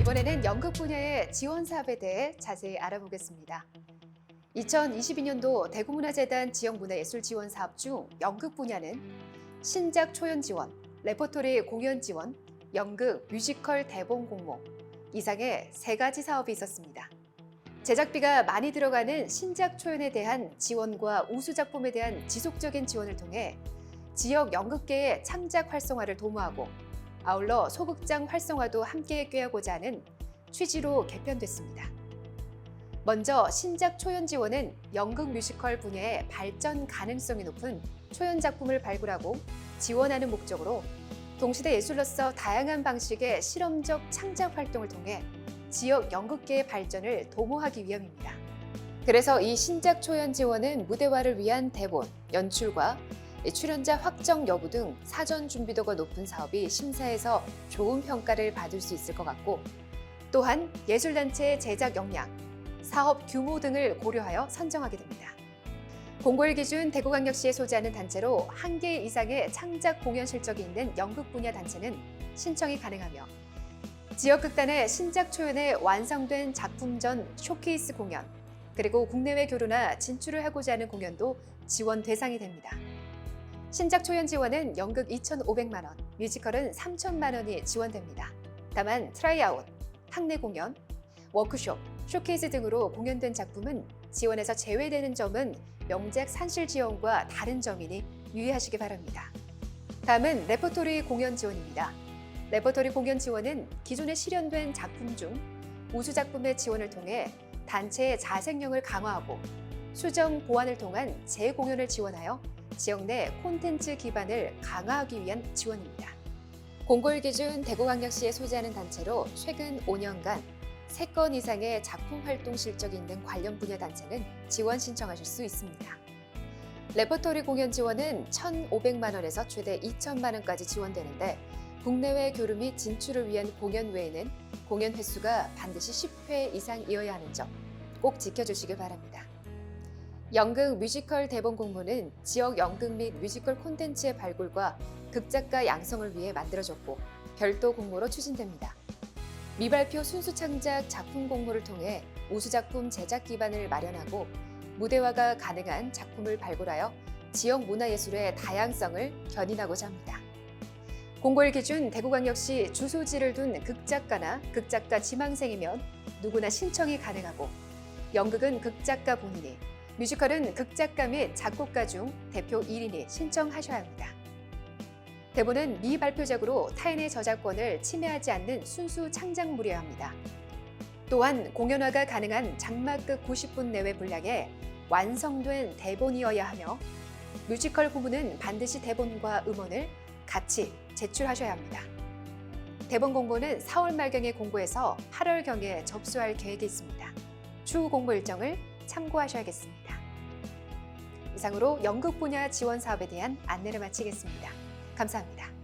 이번에는 연극 분야의 지원 사업에 대해 자세히 알아보겠습니다. 2022년도 대구문화재단 지역문화예술 지원 사업 중 연극 분야는 신작 초연 지원, 레퍼토리 공연 지원, 연극 뮤지컬 대본 공모 이상의 세 가지 사업이 있었습니다. 제작비가 많이 들어가는 신작 초연에 대한 지원과 우수 작품에 대한 지속적인 지원을 통해 지역 연극계의 창작 활성화를 도모하고 아울러 소극장 활성화도 함께 꾀하고자 하는 취지로 개편됐습니다. 먼저 신작 초연 지원은 연극 뮤지컬 분야의 발전 가능성이 높은 초연 작품을 발굴하고 지원하는 목적으로 동시대 예술로서 다양한 방식의 실험적 창작 활동을 통해 지역 연극계의 발전을 도모하기 위함입니다. 그래서 이 신작 초연 지원은 무대화를 위한 대본, 연출과 출연자 확정 여부 등 사전 준비도가 높은 사업이 심사에서 좋은 평가를 받을 수 있을 것 같고 또한 예술단체의 제작 역량, 사업 규모 등을 고려하여 선정하게 됩니다. 공고일 기준 대구광역시에 소재하는 단체로 한 개 이상의 창작 공연 실적이 있는 연극 분야 단체는 신청이 가능하며 지역 극단의 신작 초연에 완성된 작품 전 쇼케이스 공연 그리고 국내외 교류나 진출을 하고자 하는 공연도 지원 대상이 됩니다. 신작 초연 지원은 연극 2,500만 원, 뮤지컬은 3천만 원이 지원됩니다. 다만 트라이아웃, 학내 공연, 워크숍, 쇼케이스 등으로 공연된 작품은 지원에서 제외되는 점은 명작 산실 지원과 다른 점이니 유의하시기 바랍니다. 다음은 레퍼토리 공연 지원입니다. 레퍼토리 공연 지원은 기존에 실현된 작품 중 우수 작품의 지원을 통해 단체의 자생력을 강화하고 수정 보완을 통한 재공연을 지원하여 지역 내 콘텐츠 기반을 강화하기 위한 지원입니다. 공고일 기준 대구광역시에 소재하는 단체로 최근 5년간 3건 이상의 작품 활동 실적이 있는 관련 분야 단체는 지원 신청하실 수 있습니다. 레퍼토리 공연 지원은 1,500만 원에서 최대 2천만 원까지 지원되는데 국내외 교류 및 진출을 위한 공연 외에는 공연 횟수가 반드시 10회 이상이어야 하는 점 꼭 지켜주시길 바랍니다. 연극 뮤지컬 대본 공모는 지역 연극 및 뮤지컬 콘텐츠의 발굴과 극작가 양성을 위해 만들어졌고 별도 공모로 추진됩니다. 미발표 순수 창작 작품 공모를 통해 우수 작품 제작 기반을 마련하고 무대화가 가능한 작품을 발굴하여 지역 문화예술의 다양성을 견인하고자 합니다. 공고일 기준 대구광역시 주소지를 둔 극작가나 극작가 지망생이면 누구나 신청이 가능하고 연극은 극작가 본인이 뮤지컬은 극작가 및 작곡가 중 대표 1인이 신청하셔야 합니다. 대본은 미발표작으로 타인의 저작권을 침해하지 않는 순수 창작물이어야 합니다. 또한 공연화가 가능한 장막극 90분 내외 분량의 완성된 대본이어야 하며 뮤지컬 부분은 반드시 대본과 음원을 같이 제출하셔야 합니다. 대본 공고는 4월 말경에 공고해서 8월경에 접수할 계획이 있습니다. 추후 공모 일정을 참고하셔야겠습니다. 이상으로 연극 분야 지원 사업에 대한 안내를 마치겠습니다. 감사합니다.